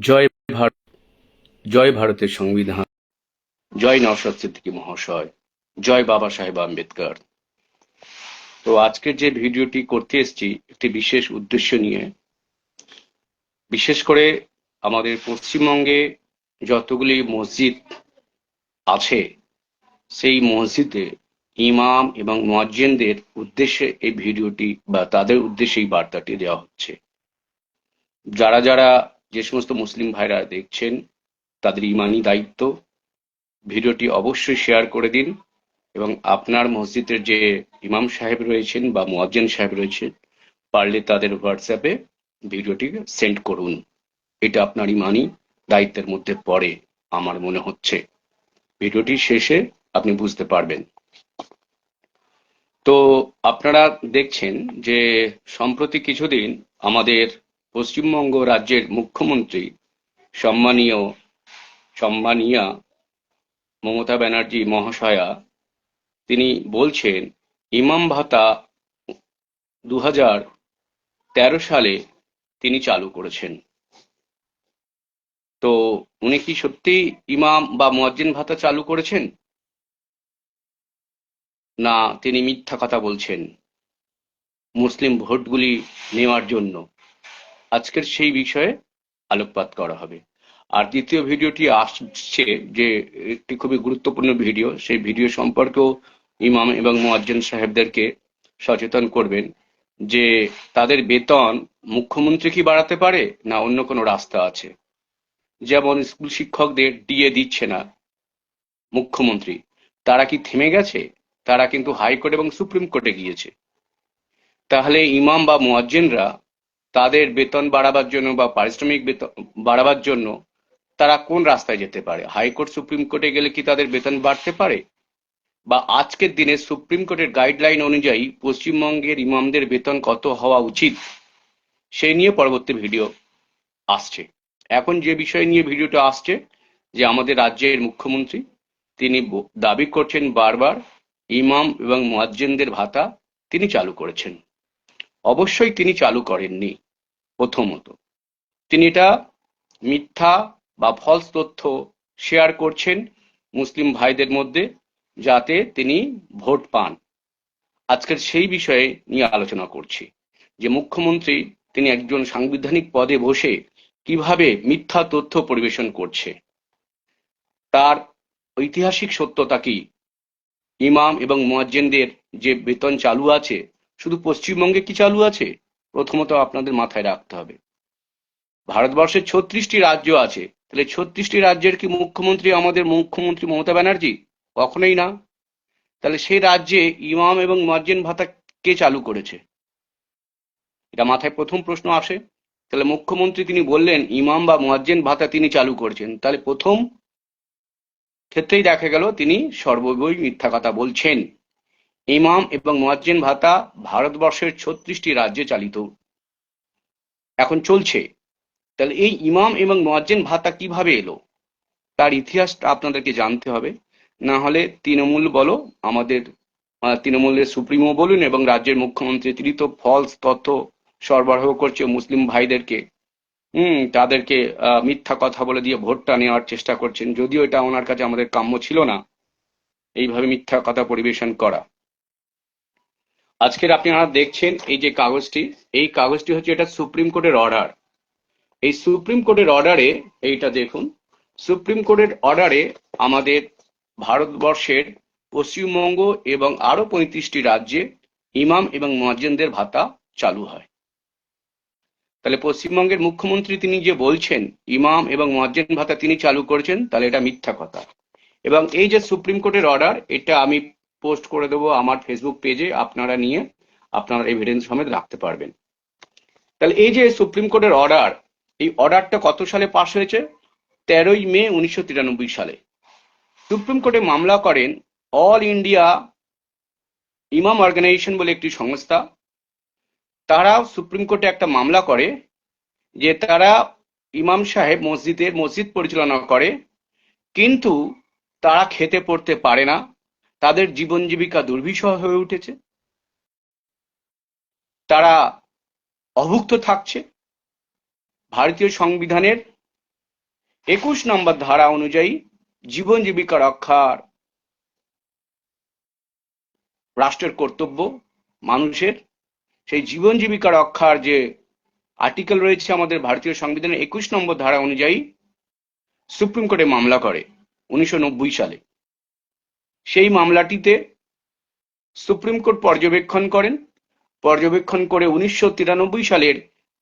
জয় ভারত জয় ভারতের সংবিধান। জয় নওশাদ সিদ্দিকী মহাশয়, জয় বাবা সাহেব আম্বেদকর। তো আজকের যে ভিডিওটি করতে এসেছি, একটি বিশেষ উদ্দেশ্য নিয়ে, বিশেষ করে আমাদের পশ্চিমবঙ্গে যতগুলি মসজিদ আছে, সেই মসজিদে ইমাম এবং মুয়াজ্জিনদের উদ্দেশ্যে এই ভিডিওটি বা তাদের উদ্দেশ্যে এই বার্তাটি দেওয়া হচ্ছে। যারা যারা যে সমস্ত মুসলিম ভাইরা দেখছেন, তাদের ইমানি দায়িত্ব। ভিডিওটি অবশ্যই শেয়ার করে দিন এবং আপনার মসজিদের যে ইমাম সাহেব রয়েছেন বা মুয়াজ্জিন সাহেব রয়েছেন, পারলে তাদের হোয়াটসঅ্যাপে ভিডিওটি সেন্ড করুন। এটা আপনার ইমানি দায়িত্বের মধ্যে পড়ে, আমার মনে হচ্ছে। ভিডিওটি শেষে আপনি বুঝতে পারবেন। তো আপনারা দেখছেন যে সম্প্রতি কিছুদিন আমাদের পশ্চিমবঙ্গ রাজ্যের মুখ্যমন্ত্রী সম্মানীয়, সম্মানীয়া মমতা ব্যানার্জি মহাশয়া, তিনি বলছেন, ইমাম ভাতা দু তেরো সালে তিনি চালু করেছেন। তো উনি কি সত্যি ইমাম বা মুয়াজ্জিন ভাতা চালু করেছেন? না, তিনি মিথ্যা কথা বলছেন। মুসলিম ভোটগুলি নেওয়ার জন্য। আজকের সেই বিষয়ে আলোকপাত করা হবে। আর দ্বিতীয় ভিডিওটি আসছে যে একটি খুবই গুরুত্বপূর্ণ ভিডিও, সেই ভিডিও সম্পর্কেও ইমাম এবং মোয়াজ্জেন সাহেবদেরকে সচেতন করবেন যে তাদের বেতন মুখ্যমন্ত্রী কি বাড়াতে পারে না অন্য কোনো রাস্তা আছে। যেমন স্কুল শিক্ষকদের ডিএ দিচ্ছে না মুখ্যমন্ত্রী। তারা কি থেমে গেছে? তারা কিন্তু হাইকোর্ট এবং সুপ্রিম কোর্টে গিয়েছে। তাহলে ইমাম বা মুয়াজ্জিনরা তাদের বেতন বাড়াবার জন্য বা পারিশ্রমিক বেতন বাড়াবার জন্য তারা কোন রাস্তায় যেতে পারে? হাইকোর্ট, সুপ্রিম কোর্টে গেলে কি তাদের বেতন বাড়তে পারে? বা আজকের দিনে সুপ্রিম কোর্টের গাইডলাইন অনুযায়ী পশ্চিমবঙ্গের ইমামদের বেতন কত হওয়া উচিত? সেই নিয়ে পরবর্তী ভিডিও আসছে। এখন যে বিষয় নিয়ে ভিডিওটা আসছে, যে আমাদের রাজ্যের মুখ্যমন্ত্রী, তিনি দাবি করছেন বারবার ইমাম এবং মুয়াজ্জিনদের ভাতা তিনি চালু করেছেন। অবশ্যই তিনি চালু করেননি। প্রথমত। তিনি এটা মিথ্যা বা ফলস তথ্য শেয়ার করছেন মুসলিম ভাইদের মধ্যে যাতে তিনি ভোট পান। আজকের সেই বিষয়ে নিয়ে আলোচনা করছি যে মুখ্যমন্ত্রী তিনি একজন সাংবিধানিক পদে বসে কীভাবে মিথ্যা তথ্য পরিবেশন করছে, তার ঐতিহাসিক সত্যতা কি, ইমাম এবং মুয়াজ্জিনদের যে বেতন চালু আছে, শুধু পশ্চিমবঙ্গে কি চালু আছে? প্রথমত আপনাদের মাথায় রাখতে হবে। ভারতবর্ষের ছত্রিশটি রাজ্য আছে। তাহলে ছত্রিশটি রাজ্যের কি মুখ্যমন্ত্রী আমাদের মুখ্যমন্ত্রী মমতা ব্যানার্জি? কখনোই না। তাহলে সেই রাজ্যে ইমাম এবং মুয়াজ্জিন ভাতা কে চালু করেছে? এটা মাথায় প্রথম প্রশ্ন আসে। তাহলে মুখ্যমন্ত্রী তিনি বললেন, ইমাম বা মুয়াজ্জিন ভাতা তিনি চালু করেছেন। তাহলে প্রথম ক্ষেত্রেই দেখা গেল তিনি সর্ববই মিথ্যা কথা বলছেন। ইমাম এবং মুয়াজ্জিন ভাতা ভারতবর্ষের ছত্রিশটি রাজ্যে চালিত। এখন চলছে। তাহলে এই ইমাম এবং মুয়াজ্জিন ভাতা কীভাবে এলো? তার ইতিহাসটা আপনাদেরকে জানতে হবে। না হলে তৃণমূল বলো, আমাদের তৃণমূলের সুপ্রিমো বলুন এবং রাজ্যের মুখ্যমন্ত্রী, তিনি তো ফলস তথ্য সরবরাহ করছে মুসলিম ভাইদেরকে। হুম, তাদেরকে মিথ্যা কথা বলে দিয়ে ভোটটা নেওয়ার চেষ্টা করছেন। যদিও এটা ওনার কাছে আমাদের কাম্য ছিল না। এইভাবে মিথ্যা কথা পরিবেশন করা। আজকের আপনারা দেখছেন এই যে কাগজটি, এই কাগজটি হচ্ছে এটা সুপ্রিম কোর্টের অর্ডার। এই সুপ্রিম কোর্টের অর্ডারে, এইটা দেখুন, সুপ্রিম কোর্টের অর্ডারে আমাদের ভারতবর্ষের পশ্চিমবঙ্গ এবং আরও পঁয়ত্রিশটি রাজ্যে ইমাম এবং মুয়াজ্জিনদের ভাতা চালু হয়। তাহলে পশ্চিমবঙ্গের মুখ্যমন্ত্রী তিনি যে বলছেন, ইমাম এবং মুয়াজ্জিন ভাতা তিনি চালু করেছেন, তাহলে এটা মিথ্যা কথা। এবং এই যে সুপ্রিম কোর্টের অর্ডার, এটা আমি পোস্ট করে দেবো আমার ফেসবুক পেজে আপনারা নিয়ে আপনারা এভিডেন্স সমেত রাখতে পারবেন। তাহলে এই যে সুপ্রিম কোর্টের অর্ডার এই অর্ডারটা কত সালে পাশ হয়েছে? তেরোই মে উনিশশো তিরানব্বই সালে। সুপ্রিম কোর্টে মামলা করেন অল ইন্ডিয়া ইমাম অর্গানাইজেশন বলে একটি সংস্থা। তারা সুপ্রিম কোর্টে একটা মামলা করে, যে তারা ইমাম সাহেব মসজিদের মসজিদ পরিচালনা করে, কিন্তু তারা খেতে পড়তে পারে না। তাদের জীবন জীবিকা দুর্বিষহ হয়ে উঠেছে। তারা অভুক্ত থাকছে। ভারতীয় সংবিধানের একুশ নম্বর ধারা অনুযায়ী জীবন জীবিকা রক্ষার রাষ্ট্রের কর্তব্য মানুষের। সেই জীবন জীবিকা রক্ষার যে আর্টিকেল রয়েছে আমাদের ভারতীয় সংবিধানের একুশ নম্বর ধারা অনুযায়ী সুপ্রিম কোর্টে মামলা করে, উনিশশো নব্বই সালে। সেই মামলাটিতে সুপ্রিম কোর্ট পর্যবেক্ষণ করেন। পর্যবেক্ষণ করে উনিশশো তিরানব্বই সালের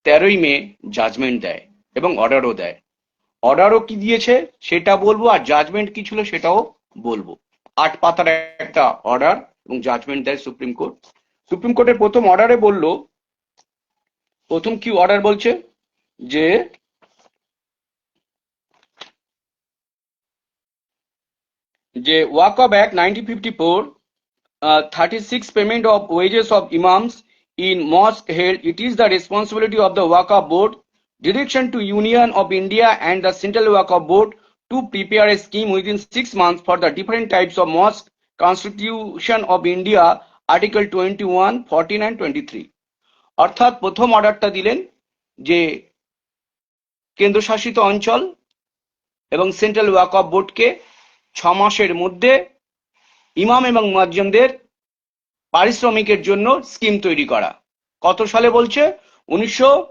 তেরোই মে জাজমেন্ট দেয় এবং অর্ডারও দেয়। অর্ডারও কি দিয়েছে সেটা বলব আর জাজমেন্ট কি ছিল সেটাও বলব। আট পাতার একটা অর্ডার এবং জাজমেন্ট দেয় সুপ্রিম কোর্ট। সুপ্রিম কোর্টের প্রথম অর্ডারে বলল, প্রথম কি অর্ডার বলছে? যে যে Waqf act nineteen fifty four thirty six payment of wages of imams in mosque held it is the responsibility of the Waqf board direction to union of India and the central Waqf board to prepare a scheme within six months for the different types of mosque constitution of India article twenty one forty nine twenty three অর্থাৎ প্রথম অর্ডারটা দিলেন যে কেন্দ্রশাসিত অঞ্চল এবং central walk of বোর্ডকে ছ মাসের মধ্যে ইমাম এবং মুয়াজ্জিনদের পারিশ্রমিকের জন্য স্কিম তৈরি করা। কত সালে বলছে? উনিশশো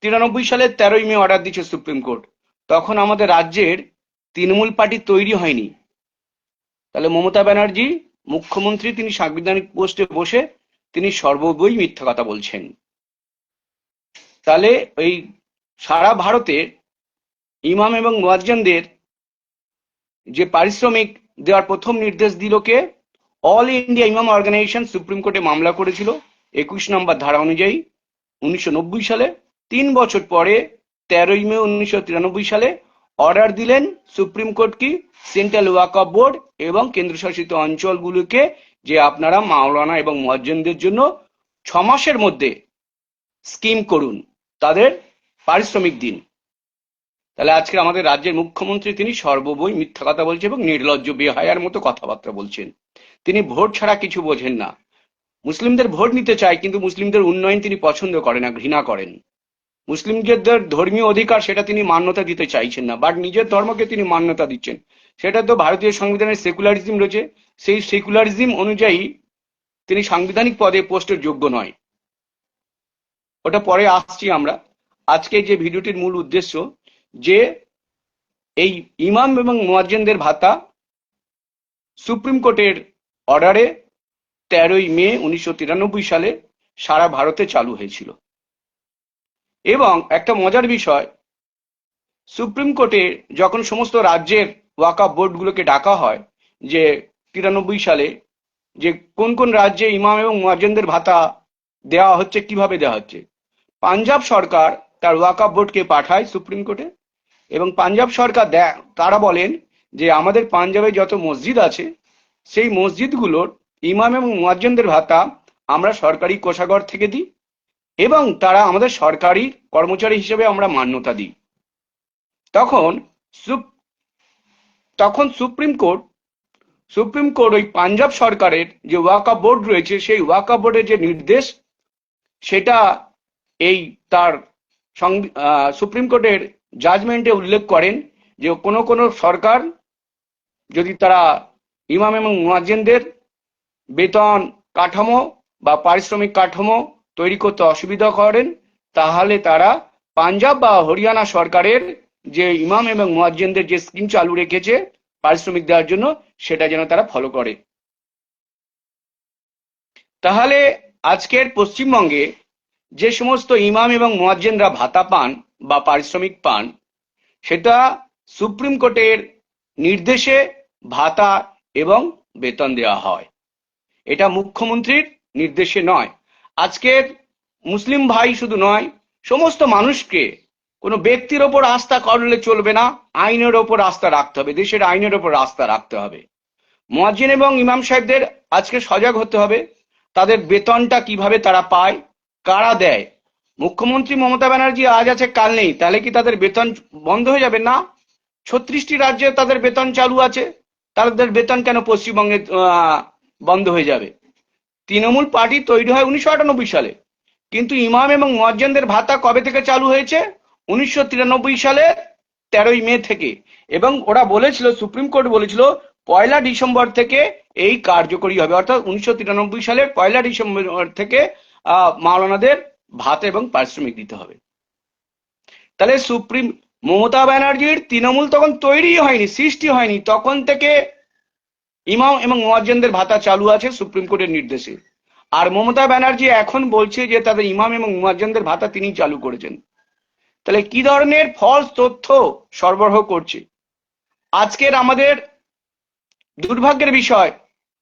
তিরানব্বই সালের তেরোই মে অর্ডার দিচ্ছে সুপ্রিম কোর্ট। তখন আমাদের রাজ্যের তৃণমূল পার্টি তৈরি হয়নি। তাহলে মমতা ব্যানার্জি, মুখ্যমন্ত্রী, তিনি সাংবিধানিক পোস্টে বসে তিনি সর্ববই মিথ্যা কথা বলছেন। তাহলে ওই সারা ভারতে ইমাম এবং মুয়াজ্জিনদের যে পারিশ্রমিক দেওয়ার প্রথম নির্দেশ দিল কে? All India imam organization supreme কোর্টে মামলা করেছিল, একুশ নম্বর ধারা অনুযায়ী, উনিশশো নব্বই সালে। তিন বছর পরে, তেরোই মে উনিশশো তিরানব্বই সালে অর্ডার দিলেন সুপ্রিম কোর্ট কি? সেন্ট্রাল ওয়াকফ বোর্ড এবং কেন্দ্রশাসিত অঞ্চলগুলোকে যে আপনারা মাওলানা এবং মুয়াজ্জিনদের জন্য ছ মাসের মধ্যে স্কিম করুন, তাদের পারিশ্রমিক দিন। তাহলে আজকে আমাদের রাজ্যের মুখ্যমন্ত্রী তিনি সর্ববই মিথ্যা কথা বলছেন এবং নির্লজ্জ বেহায়ার মতো কথাবার্তা বলছেন। তিনি ভোট ছাড়া কিছু বোঝেন না। মুসলিমদের ভোট নিতে চায়, কিন্তু মুসলিমদের উন্নয়ন তিনি পছন্দ করেন না, ঘৃণা করেন। মুসলিমদের ধর্মীয় অধিকার সেটা তিনি মান্যতা দিতে চাইছেন না বাট নিজের ধর্মকে তিনি মান্যতা দিচ্ছেন। সেটা তো ভারতীয় সংবিধানের সেকুলারিজম রয়েছে। সেই সেকুলারিজম অনুযায়ী তিনি সাংবিধানিক পদে পোস্টের যোগ্য নয়। ওটা পরে আসছি আমরা। আজকে যে ভিডিওটির মূল উদ্দেশ্য যে এই ইমাম এবং মোয়াজ্জেনদের ভাতা সুপ্রিম কোর্টের অর্ডারে তেরোই মে উনিশশো তিরানব্বই সালে সারা ভারতে চালু হয়েছিল। এবং একটা মজার বিষয়, সুপ্রিম কোর্টে যখন সমস্ত রাজ্যের ওয়াকা বোর্ডগুলোকে ডাকা হয় যে তিরানব্বই সালে যে কোন কোন রাজ্যে ইমাম এবং মুয়াজ্জিনদের ভাতা দেওয়া হচ্ছে, কীভাবে দেওয়া হচ্ছে, পাঞ্জাব সরকার তার ওয়াকা বোর্ডকে পাঠায় সুপ্রিম কোর্টে। এবং পাঞ্জাব সরকার তারা বলেন যে আমাদের পাঞ্জাবে যত মসজিদ আছে, সেই মসজিদগুলোর ইমাম এবং মুয়াজ্জিনদের ভাতা আমরা সরকারি কোষাগর থেকে দিই এবং তারা আমাদের সরকারি কর্মচারী হিসেবে আমরা মান্যতা দিই। তখন তখন সুপ্রিম কোর্ট সুপ্রিম কোর্ট ওই পাঞ্জাব সরকারের যে ওয়াকা বোর্ড রয়েছে, সেই ওয়াকা বোর্ডের যে নির্দেশ, সেটা এই তার সুপ্রিম কোর্টের জাজমেন্টে উল্লেখ করেন যে কোনো কোনো সরকার যদি তারা ইমাম এবং মুয়াজ্জিনদের বেতন কাঠামো বা পারিশ্রমিক কাঠামো তৈরি করতে অসুবিধা করেন, তাহলে তারা পাঞ্জাব বা হরিয়ানা সরকারের যে ইমাম এবং মুয়াজ্জিনদের যে স্কিম চালু রেখেছে পারিশ্রমিক দেওয়ার জন্য, সেটা যেন তারা ফলো করে। তাহলে আজকের পশ্চিমবঙ্গে যে সমস্ত ইমাম এবং মোয়াজ্জেনরা ভাতা পান বা পারিশ্রমিক পান, সেটা সুপ্রিম কোর্টের নির্দেশে ভাতা এবং বেতন দেওয়া হয়। এটা মুখ্যমন্ত্রীর নির্দেশে নয়। আজকের মুসলিম ভাই শুধু নয়, সমস্ত মানুষকে কোনো ব্যক্তির ওপর আস্থা করলে চলবে না, আইনের ওপর আস্থা রাখতে হবে, দেশের আইনের ওপর আস্থা রাখতে হবে। মোয়াজ্জিন এবং ইমাম সাহেবদের আজকে সজাগ হতে হবে, তাদের বেতনটা কীভাবে তারা পায় কারা দেয়? মুখ্যমন্ত্রী মমতা ব্যানার্জি আজ আছে, কাল নেই। তাহলে কি তাদের বেতন বন্ধ হয়ে যাবে? না। ছত্রিশটি রাজ্যে তাদের বেতন চালু আছে। তাদের বেতন কেন পশ্চিমবঙ্গে বন্ধ হয়ে যাবে? তৃণমূল পার্টি তৈরি হয় উনিশশো আটানব্বই সালে। কিন্তু ইমাম এবং মজ্জেনদের ভাতা কবে থেকে চালু হয়েছে? উনিশশো তিরানব্বই সালে, তেরোই মে থেকে। এবং ওরা বলেছিল, সুপ্রিম কোর্ট বলেছিল, পয়লা ডিসেম্বর থেকে এই কার্যকরী হবে। অর্থাৎ উনিশশো সালের পয়লা ডিসেম্বর থেকে মাওলানাদের ভাত এবং পারিশ্রমিক দিতে হবে। তাহলে সুপ্রিম মমতা ব্যানার্জির তৃণমূল তখন তৈরি হয়নি, সৃষ্টি হয়নি। তখন থেকে ইমাম এবং মোয়াজ্জেনদের ভাতা চালু আছে সুপ্রিম কোর্টের নির্দেশে। আর মমতা ব্যানার্জি এখন বলছে যে, তাদের ইমাম এবং মুয়াজ্জেনদের ভাতা তিনি চালু করেছেন। তাহলে কি ধরনের ফলস তথ্য সরবরাহ করছে? আজকের আমাদের দুর্ভাগ্যের বিষয়,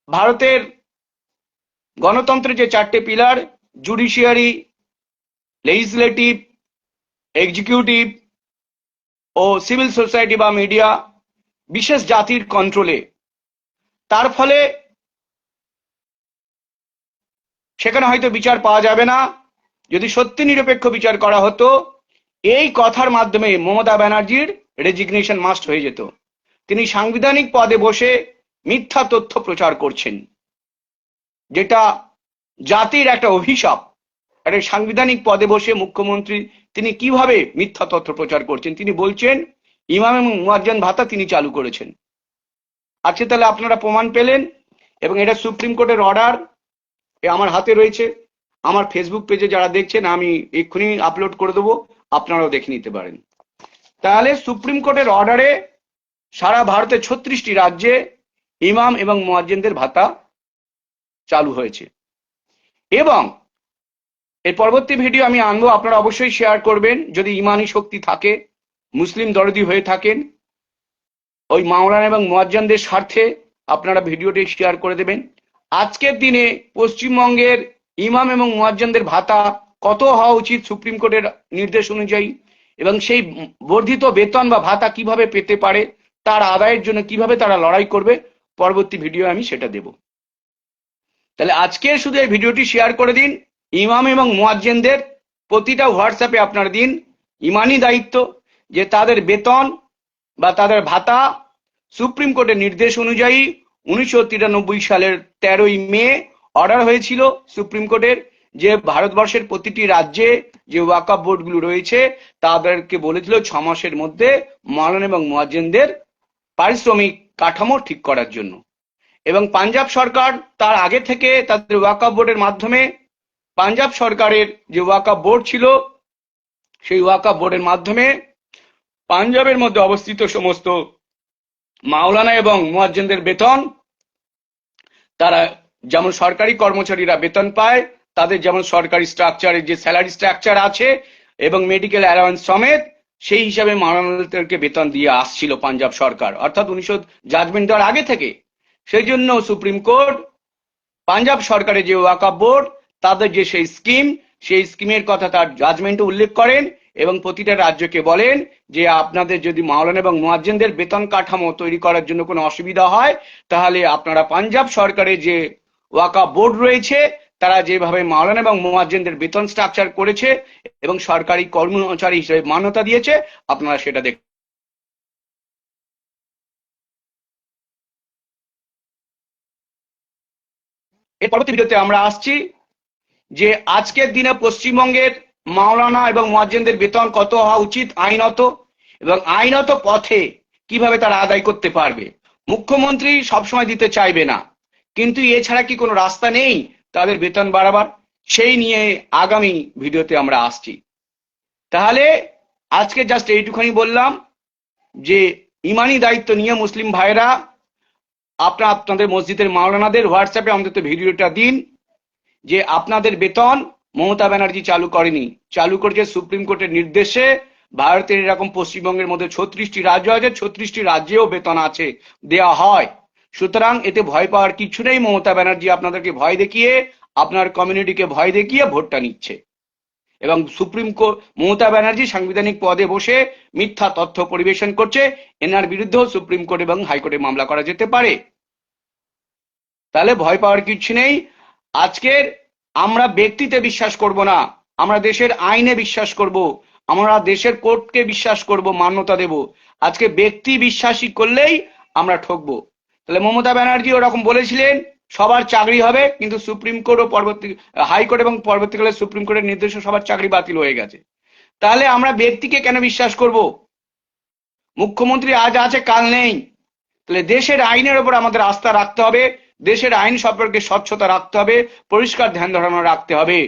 ভারতের গণতন্ত্রের যে চারটে পিলার জুডিশিয়ারি লেজিসলেটিভ এক্সিকিউটিভ ও সিভিল সোসাইটি বা মিডিয়া বিশেষ জাতির কন্ট্রোলে তার ফলে সেখানে হয়তো বিচার পাওয়া যাবে না। যদি সত্যি নিরপেক্ষ বিচার করা হতো, এই কথার মাধ্যমে মমতা ব্যানার্জির রেজিগনেশন মাস্ট হয়ে যেত। তিনি সাংবিধানিক পদে বসে মিথ্যা তথ্য প্রচার করছেন, যেটা জাতির একটা অভিশাপ। একটা সাংবিধানিক পদে বসে মুখ্যমন্ত্রী তিনি কীভাবে মিথ্যা তথ্য প্রচার করছেন? তিনি বলছেন, ইমাম এবং মুয়াজ্জান ভাতা তিনি চালু করেছেন। আজকে তাহলে আপনারা প্রমাণ পেলেন এবং এটা সুপ্রিম কোর্টের অর্ডার আমার হাতে রয়েছে। আমার ফেসবুক পেজে যারা দেখছেন, আমি এক্ষুনি আপলোড করে দেবো, আপনারাও দেখে নিতে পারেন। তাহলে সুপ্রিম কোর্টের অর্ডারে সারা ভারতের ছত্রিশটি রাজ্যে ইমাম এবং মুয়াজ্জিনদের ভাতা চালু হয়েছে। এবং এর পরবর্তী ভিডিও আমি আনব, আপনারা অবশ্যই শেয়ার করবেন। যদি ইমানি শক্তি থাকে, মুসলিম দরদি হয়ে থাকেন, ওই মাওলানা এবং মোয়াজ্জানদের স্বার্থে আপনারা ভিডিওটি শেয়ার করে দেবেন। আজকের দিনে পশ্চিমবঙ্গের ইমাম এবং মোয়াজ্জানদের ভাতা কত হওয়া উচিত সুপ্রিম কোর্টের নির্দেশ অনুযায়ী, এবং সেই বর্ধিত বেতন বা ভাতা কীভাবে পেতে পারে, তার আদায়ের জন্য কীভাবে তারা লড়াই করবে, পরবর্তী ভিডিও আমি সেটা দেব। তাহলে আজকে শুধু এই ভিডিওটি শেয়ার করে দিন। ইমাম এবং মোয়াজ্জেনদের প্রতিটা হোয়াটসঅ্যাপে আপনার দিন। ইমানি দায়িত্ব যে তাদের বেতন বা তাদের ভাতা সুপ্রিম কোর্টের নির্দেশ অনুযায়ী উনিশশো তিরানব্বই সালের তেরোই মে অর্ডার হয়েছিল সুপ্রিম কোর্টের যে ভারতবর্ষের প্রতিটি রাজ্যে যে ওয়াকাপ বোর্ডগুলো রয়েছে তাদেরকে বলেছিল ছ মাসের মধ্যে মালন এবং মোয়াজ্জেনদের পারিশ্রমিক কাঠামো ঠিক করার জন্য। এবং পাঞ্জাব সরকার তার আগে থেকে তাদের ওয়াকাপ বোর্ডের মাধ্যমে, পাঞ্জাব সরকারের যে ওয়াকাপ বোর্ড ছিল, সেই ওয়াকাপ বোর্ডের মাধ্যমে পাঞ্জাবের মধ্যে অবস্থিত সমস্ত মাওলানা এবং মুয়াজ্জিনদের বেতন, তারা যেমন সরকারি কর্মচারীরা বেতন পায়, তাদের যেমন সরকারি স্ট্রাকচারের যে স্যালারি স্ট্রাকচার আছে এবং মেডিকেল অ্যালাওয়েন্স সমেত, সেই হিসাবে মাওলানাদেরকে বেতন দিয়ে আসছিল পাঞ্জাব সরকার। অর্থাৎ উনিশশো জাজমেন্ট দেওয়ার আগে থেকে সেই জন্য সুপ্রিম কোর্ট, পাঞ্জাব সরকারের যে ওয়াকাপ বোর্ড, তাদের যে সেই স্কিম, সেই স্কিমের কথা তার জাজমেন্টে উল্লেখ করেন এবং প্রতিটা রাজ্যকে বলেন যে আপনাদের যদি মাওলানা এবং মুয়াজ্জিনদের বেতন কাঠামো তৈরি করার জন্য কোনো অসুবিধা হয়, তাহলে আপনারা পাঞ্জাব সরকারের যে ওয়াকা বোর্ড রয়েছে, তারা যেভাবে মাওলানা এবং মুয়াজ্জিনদের বেতন স্ট্রাকচার করেছে এবং সরকারি কর্মচারী হিসেবে মান্যতা দিয়েছে, আপনারা সেটা দেখ এর পরবর্তী ভিডিওতে আমরা আসছি যে আজকের দিনে পশ্চিমবঙ্গের মাওলানা এবং মুয়াজ্জিনদের বেতন কত হওয়া উচিত, আইনত, এবং আইনত পথে কীভাবে তারা আদায় করতে পারবে? মুখ্যমন্ত্রী সবসময় দিতে চাইবে না। কিন্তু এছাড়া কি কোনো রাস্তা নেই তাদের বেতন বাড়াবার? সেই নিয়ে আগামী ভিডিওতে আমরা আসছি। তাহলে আজকে জাস্ট এইটুখানি বললাম যে ইমানি দায়িত্ব নিয়ে মুসলিম ভাইরা আপনার আপনাদের মসজিদের মাওলানাদের হোয়াটসঅ্যাপে অন্তত ভিডিওটা দিন, যে আপনাদের বেতন মমতা ব্যানার্জি চালু করেনি। চালু করেছে সুপ্রিম কোর্টের নির্দেশে ভারতের এরকম পশ্চিমবঙ্গের মধ্যে ছত্রিশটি রাজ্য আছে, ছত্রিশটি রাজ্যেও বেতন আছে, দেয়া হয়। সুতরাং এতে ভয় পাওয়ার কিছু নেই। মমতা ব্যানার্জি আপনাদেরকে ভয় দেখিয়ে, আপনার কমিউনিটিকে ভয় দেখিয়ে ভোটটা নিচ্ছে। এবং সুপ্রিম কোর্ট মমতা ব্যানার্জি সাংবিধানিক পদে বসে মিথ্যা তথ্য পরিবেশন করছে। এনার বিরুদ্ধেও সুপ্রিম কোর্ট এবং হাইকোর্টে মামলা করা যেতে পারে। তাহলে ভয় পাওয়ার কিছু নেই। আজকের আমরা ব্যক্তিতে বিশ্বাস করব না। আমরা দেশের আইনে বিশ্বাস করব। আমরা দেশের কোর্টকে বিশ্বাস করব, মান্যতা দেব। আজকে ব্যক্তি বিশ্বাসী করলেই আমরা ঠকবো। তাহলে মমতা ব্যানার্জি ওরকম বলেছিলেন সবার চাকরি হবে, কিন্তু সুপ্রিম কোর্ট ও পরবর্তী হাইকোর্ট এবং পরবর্তীকালে সুপ্রিম কোর্টের নির্দেশে সবার চাকরি বাতিল হয়ে গেছে। তাহলে আমরা ব্যক্তিকে কেন বিশ্বাস করব? মুখ্যমন্ত্রী আজ আছে, কাল নেই। তাহলে দেশের আইনের ওপর আমাদের আস্থা রাখতে হবে, দেশের আইন সম্পর্কে স্বচ্ছতা রাখতে হবে, পরিষ্কার ধ্যান ধারণা রাখতে হবে।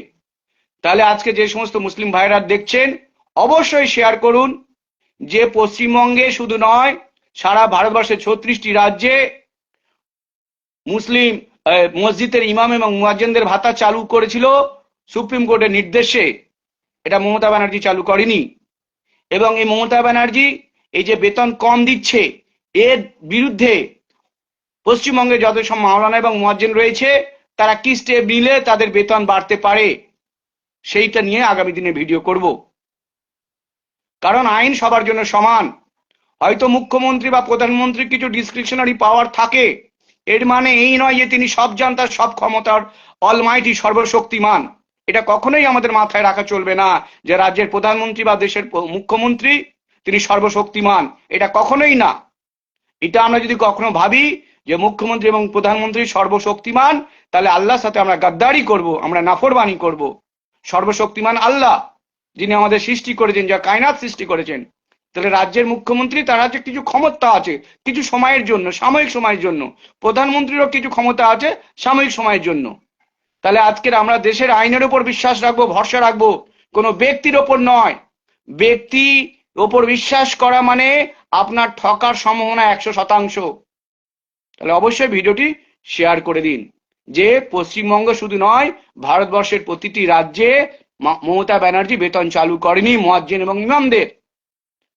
তাহলে আজকে যে সমস্ত মুসলিম ভাইরা দেখছেন, অবশ্যই শেয়ার করুন। যে পশ্চিমবঙ্গে শুধু নয়, সারা ভারতবর্ষের ছত্রিশটি রাজ্যে মুসলিম মসজিদের ইমাম এবং মুয়াজ্জিনদের ভাতা চালু করেছিল সুপ্রিম কোর্টের নির্দেশে। এটা মমতা ব্যানার্জি চালু করেনি। এবং এই মমতা ব্যানার্জি এই যে বেতন কম দিচ্ছে, এর বিরুদ্ধে পশ্চিমবঙ্গে যত সব মাওলানা এবং মুয়াজ্জিন রয়েছে, তারা কি স্টেপ নিলে তাদের বেতন বাড়তে পারে। সেইটা নিয়ে আগামী দিনে ভিডিও করব। কারণ আইন সবার জন্য সমান। হয়তো মুখ্যমন্ত্রী বা প্রধানমন্ত্রী কিছু ডিসক্রিপশনারি পাওয়ার থাকে এর মানে এই নয় যে তিনি সব জানতার সব ক্ষমতার অলমাইটি সর্বশক্তিমান। এটা কখনোই আমাদের মাথায় রাখা চলবে না যে রাজ্যের প্রধানমন্ত্রী বা দেশের মুখ্যমন্ত্রী তিনি সর্বশক্তিমান। এটা কখনোই না। এটা আমরা যদি কখনো ভাবি যে মুখ্যমন্ত্রী এবং প্রধানমন্ত্রী সর্বশক্তিমান, তাহলে আল্লাহর সাথে আমরা গাদ্দারি করব, আমরা নাফরবানি করব। সর্বশক্তিমান আল্লাহ, যিনি আমাদের সৃষ্টি করেছেন, যা কায়নাত সৃষ্টি করেছেন। তাহলে রাজ্যের মুখ্যমন্ত্রী, তার হাতে কিছু ক্ষমতা আছে, কিছু সময়ের জন্য, সাময়িক সময়ের জন্য। প্রধানমন্ত্রীরও কিছু ক্ষমতা আছে, সাময়িক সময়ের জন্য। তাহলে আজকের আমরা দেশের আইনের ওপর বিশ্বাস রাখব, ভরসা রাখব। কোনো ব্যক্তির ওপর নয়। ব্যক্তি ওপর বিশ্বাস করা মানে আপনার ঠকার সম্ভাবনা একশো শতাংশ। তাহলে অবশ্যই ভিডিওটি শেয়ার করে দিন। যে পশ্চিমবঙ্গ শুধু নয়, ভারতবর্ষের প্রতিটি রাজ্যে মমতা ব্যানার্জি বেতন চালু করেনি, মুয়াজ্জিন এবং ইমামদের।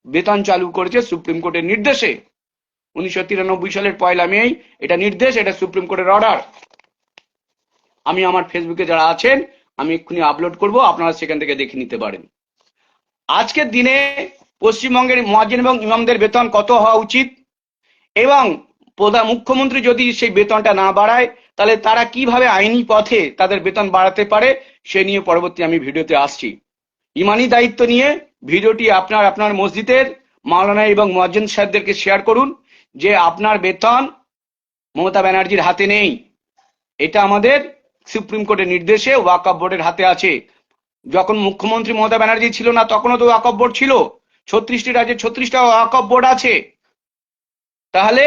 বেতন চালু করেছে সুপ্রিম কোর্টের নির্দেশে। উনিশশো তিরানব্বই সালের পয়লা মে, এটা নির্দেশ, এটা সুপ্রিম কোর্টের অর্ডার আমি আমার ফেসবুকে যারা আছেন, আমি এক্ষুনি আপলোড করব, আপনারা সেখান থেকে দেখে নিতে পারেন। আজকের দিনে পশ্চিমবঙ্গের মুয়াজ্জিন এবং ইমামদের বেতন কত হওয়া উচিত? এবং প্রধান মুখ্যমন্ত্রী যদি সেই বেতনটা না বাড়ায়, তাহলে তারা কীভাবে আইনি পথে তাদের বেতন বাড়াতে পারে, সে নিয়ে পরবর্তী আমি ভিডিওতে আসছি। ইমানি দায়িত্ব নিয়ে ভিডিওটি আপনার আপনার মসজিদের মাওলানা এবং মুয়াজ্জিন সাহেবদেরকে শেয়ার করুন যে আপনার বেতন মমতা ব্যানার্জির হাতে নেই। এটা আমাদের সুপ্রিম কোর্টের নির্দেশে ওয়াকফ বোর্ডের হাতে আছে। যখন মুখ্যমন্ত্রী মমতা ব্যানার্জি ছিল না, তখনও তো ওয়াকফ বোর্ড ছিল। ছত্রিশটি রাজ্যে ছত্রিশটা ওয়াকফ বোর্ড আছে। তাহলে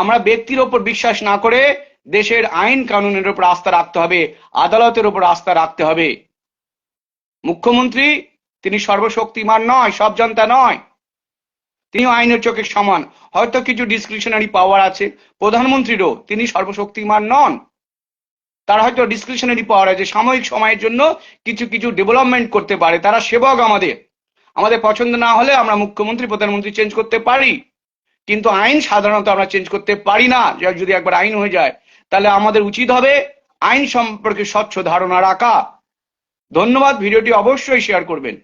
আমরা ব্যক্তির ওপর বিশ্বাস না করে দেশের আইন কানুনের উপর আস্থা রাখতে হবে, আদালতের উপর আস্থা রাখতে হবে। মুখ্যমন্ত্রী তিনি সর্বশক্তিমান নয়, সব জনতা নয়। তিনি আইনের চোখে সমান। হয়তো কিছু ডিসক্রিপশনারি পাওয়ার আছে। প্রধানমন্ত্রীরও তিনি সর্বশক্তিমান নন। তার হয়তো ডিসক্রিপশনারি পাওয়ার আছে। সাময়িক সময়ের জন্য কিছু কিছু ডেভেলপমেন্ট করতে পারে। তারা সেবক আমাদের। আমাদের পছন্দ না হলে আমরা মুখ্যমন্ত্রী, প্রধানমন্ত্রী চেঞ্জ করতে পারি। কিন্তু আইন সাধারণত আমরা চেঞ্জ করতে পারি না। যদি একবার আইন হয়ে যায়, তাহলে আমাদের উচিত হবে আইন সম্পর্কে স্বচ্ছ ধারণা রাখা। ধন্যবাদ। ভিডিওটি অবশ্যই শেয়ার করবেন।